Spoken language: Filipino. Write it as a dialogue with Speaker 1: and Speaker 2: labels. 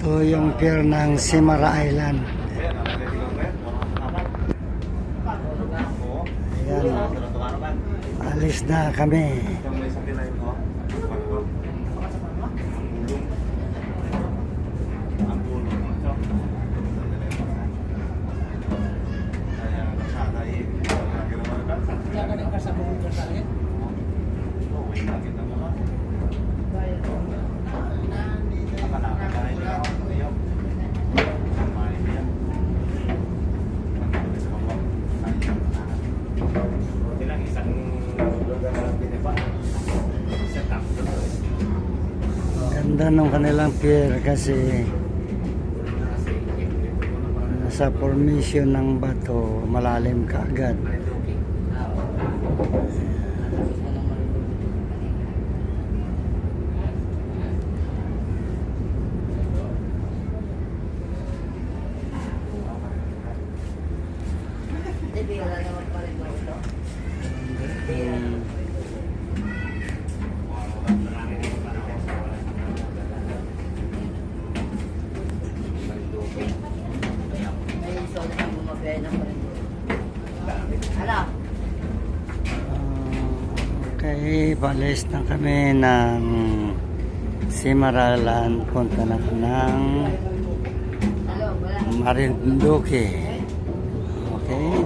Speaker 1: Ito yung pier ng Simara Island. Ayan. Alis na kami. Ganda ng kanilang pier kasi nasa formation ng bato, malalim ka agad.
Speaker 2: Hindi, wala naman pa rin ako ito.
Speaker 1: Hmm.
Speaker 2: May sol na bumabaya na pa rin. Hala,
Speaker 1: Okay, palis na kami ng Simaralan. Punta na ng. Marinduque. Okay.